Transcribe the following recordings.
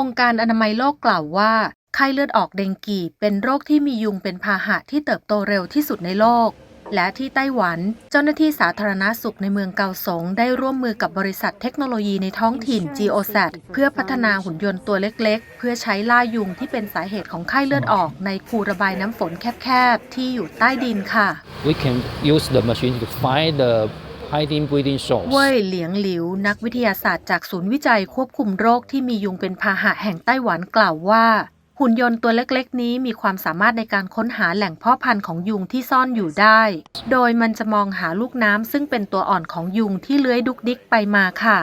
องค์การอนามัยโลกกล่าวว่าไข้เลือดออกเดงกีเป็นโรคที่มียุงเป็นพาหะที่เติบโตเร็วที่สุดในโลก และที่ไต้หวัน เจ้าหน้าที่สาธารณาสุขในเมืองเกาสงได้ร่วมมือกับบริษัทเทคโนโลยีในท้องถิ่น GeoSat เพื่อพัฒนาหุ่นยนต์ตัวเล็กๆ เพื่อใช้ล่ายุงที่เป็นสาเหตุของไข้เลือดออกในคูระบายน้ำฝนแคบๆ ที่อยู่ใต้ดินค่ะ we can use the machine to find the เว่ยเหลียงหลิวนักวิทยาศาสตร์จากศูนย์วิจัยควบคุมโรคที่มียุงเป็นพาหะแห่งไต้หวันกล่าวว่า หุ่นยนต์ตัวเล็กๆ นี้มีความสามารถในการค้นหาแหล่งเพาะพันธุ์ของยุงที่ซ่อนอยู่ได้ โดยมันจะมองหาลูกน้ำซึ่งเป็นตัวอ่อนของยุงที่เลื้อยดุกดิกไปมาค่ะ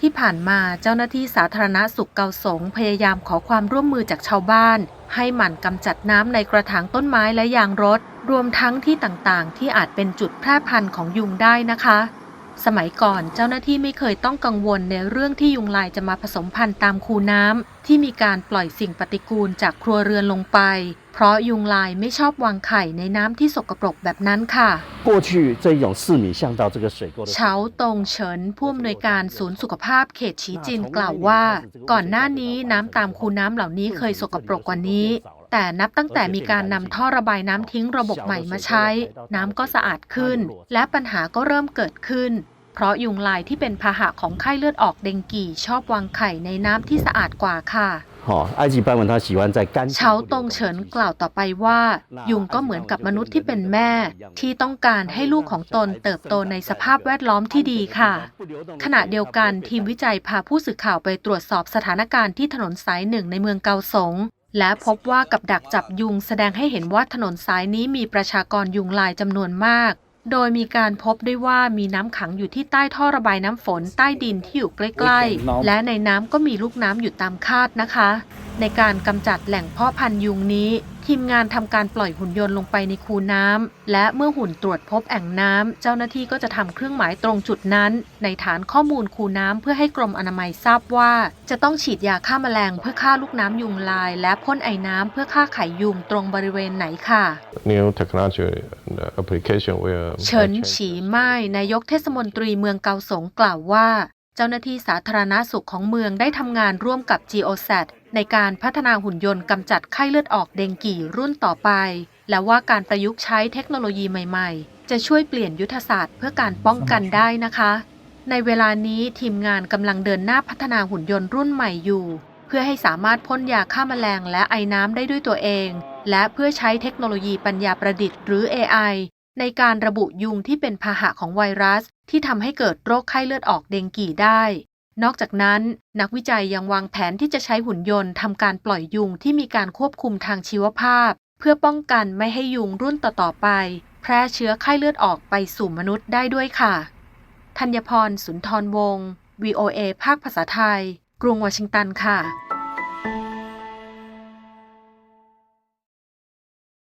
ที่ผ่านมาเจ้าหน้าที่สาธารณสุขเกาสงพยายามขอความร่วมมือจากชาวบ้าน ให้หมั่นกำจัดน้ำในกระถางต้นไม้และยางรถ รวมทั้งที่ต่างๆ ที่อาจเป็นจุดแพร่พันธุ์ของยุงได้นะคะ สมัยก่อนเจ้าหน้าที่ไม่เคยต้องกังวลในเรื่องที่ยุงลายจะมาผสมพันธุ์ตามคูน้ำที่มีการปล่อยสิ่งปฏิกูลจากครัวเรือนลงไป เพราะยุงลายไม่ชอบวางไข่ในน้ำที่สกปรกแบบนั้นค่ะ 过去这种四米巷道这个水沟的 เฉาตงเฉินผู้อำนวยการศูนย์สุขภาพเขตฉีจินกล่าวว่า ก่อนหน้านี้น้ำตามคูน้ำเหล่านี้เคยสกปรกกว่านี้ แต่นับตั้งแต่มีการนำท่อระบายน้ำทิ้งระบบใหม่มาใช้ น้ำก็สะอาดขึ้น และปัญหาก็เริ่มเกิดขึ้น เพราะยุงลายที่เป็นพาหะของไข้เลือดออกเดงกีชอบวางไข่ในน้ำที่สะอาดกว่าค่ะเชาตงเฉินกล่าวต่อไปว่า ยุงก็เหมือนกับมนุษย์ที่เป็นแม่ ที่ต้องการให้ลูกของตนเติบโตในสภาพแวดล้อมที่ดีค่ะ ขณะเดียวกันทีมวิจัยพาผู้สื่อข่าวไปตรวจสอบสถานการณ์ที่ถนนสายหนึ่งในเมืองเกาสง และพบว่ากับดักจับยุงแสดงให้เห็นว่าถนนสายนี้มีประชากรยุงลายจำนวนมาก โดยมีการพบด้วยว่ามีน้ำขังอยู่ที่ใต้ท่อระบายน้ำฝนใต้ดินที่อยู่ใกล้ๆ และในน้ำก็มีลูกน้ำอยู่ตามคาดนะคะ ในการกำจัดแหล่งเพาะพันธุ์ยุงนี้ ทีมงานทำการปล่อยหุ่นยนต์ลงไปในคูน้ำและเมื่อหุ่นตรวจพบแอ่งน้ำเจ้าหน้าที่ก็จะทำเครื่องหมายตรงจุดนั้น ในฐานข้อมูลคูน้ำเพื่อให้กรมอนามัยทราบว่า จะต้องฉีดยาฆ่าแมลงเพื่อฆ่าลูกน้ำยุงลาย และพ่นไอ้น้ำเพื่อฆ่าไข่ยุงตรงบริเวณไหนค่ะ new technology and application will เฉินฉีม่ายนายกเทศมนตรีเมืองเกาสงกล่าวว่า เจ้าหน้าที่สาธารณาสุขของเมืองได้ทำงานร่วมกับ GeoSat ในการพัฒนาหุ่นยนต์กำจัดไข้เลือดออกเดงกีรุ่นต่อไป และว่าการประยุกต์ใช้เทคโนโลยีใหม่ๆ จะช่วยเปลี่ยนยุทธศาสตร์เพื่อการป้องกันได้นะคะ ในเวลานี้ทีมงานกำลังเดินหน้าพัฒนาหุ่นยนต์รุ่นใหม่อยู่ เพื่อให้สามารถพ่นยาฆ่าแมลงและไอ้น้ำได้ด้วยตัวเอง และเพื่อใช้เทคโนโลยีปัญญาประดิษฐ์หรือ AI ในการระบุยุงที่เป็นพาหะของไวรัส ที่ทำให้เกิดโรคไข้เลือดออกเดงกีได้ นอกจากนั้น นักวิจัยยังวางแผนที่จะใช้หุ่นยนต์ทำการปล่อยยุงที่มีการควบคุมทางชีวภาพ เพื่อป้องกันไม่ให้ยุงรุ่นต่อๆไป แพร่เชื้อไข้เลือดออกไปสู่มนุษย์ได้ด้วยค่ะธัญพรสุนทรวงศ์ VOA ภาคภาษาไทย กรุงวอชิงตันค่ะ